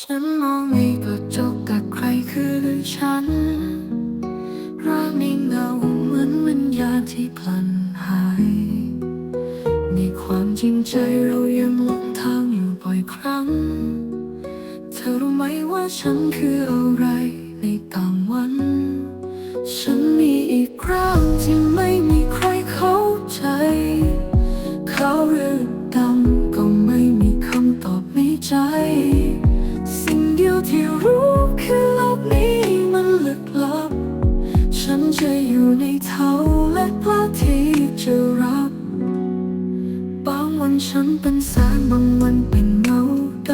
ฉันมองในกระจกแต่ใครคือฉันร่างในเงาเหมือนวิญญาณที่พลันหาย ในความจริงใจเรายังหลงทางอยู่บ่อยครั้ง เธอรู้ไหมว่าฉันคืออะไรในต่างวัน ฉัน ฉันเป็นแสงบางวันเป็นเงาด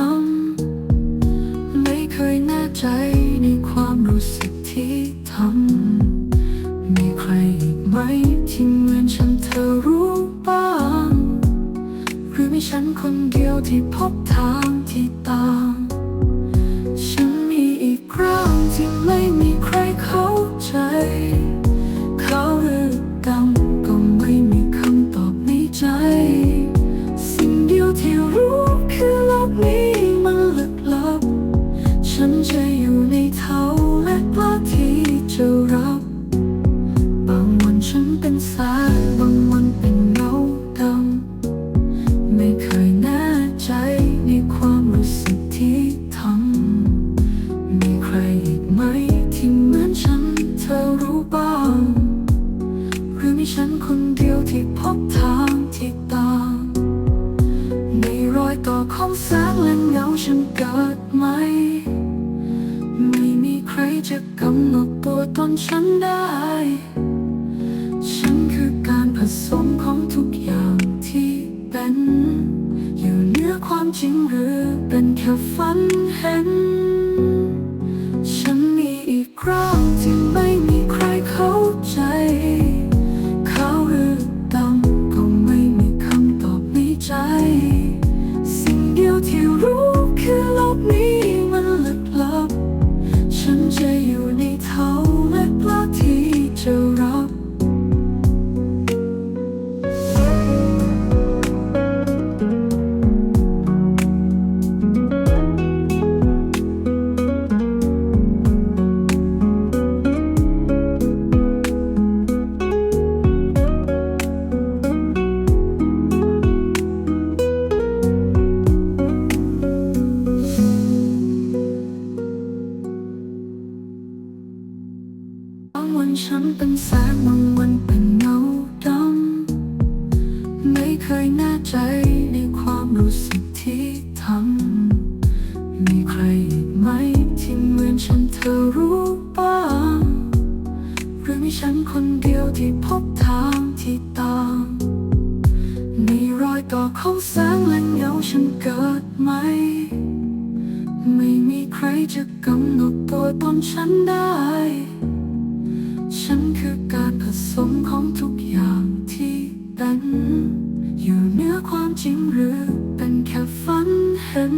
ำไม่เคยแน่ใจในความรู้สึกที่ทำมีใครอีกไหมที่เหมือนฉันเธอรู้บ้าง หรือมีฉันคนเดียวที่พบทางที่ต่าง เป็นแสงบางวันเป็นเงาดำไม่เคยแน่ใจในความรู้สึกที่ทำมีใครอีกไหมที่เหมือนฉันเธอรู้บ้างหรือมีฉันคนเดียวที่พบทางที่ต่างในรอยต่อของแสงและเงาฉันเกิดไหมไม่มีใครจะกำหนดตัวตนฉันได้ ฉันคือการผสมของทุกอย่างที่เป็น อยู่เหนือความจริงหรือเป็นแค่ฝันเห็น ฉันมีอีกครั้งที่ไม่มีใครเข้าใจ เขาหรือดำก็ไม่มีคำตอบในใจ ฉันเป็นแสงบางวันเป็นเงาดำไม่เคยแน่ใจในความรู้สึกที่ทำมีใครอีกไหมที่เหมือนฉันเธอรู้บ้างหรือมีฉันคนเดียวที่พบทางที่ต่างในรอยต่อของแสงและเงาฉันเกิดไหม ไม่มีใครจะกำหนดตัวตนฉันได้ ฉันคือการผสมของทุกอย่างที่เป็น อยู่เหนือความจริงหรือเป็นแค่ฝันเห็น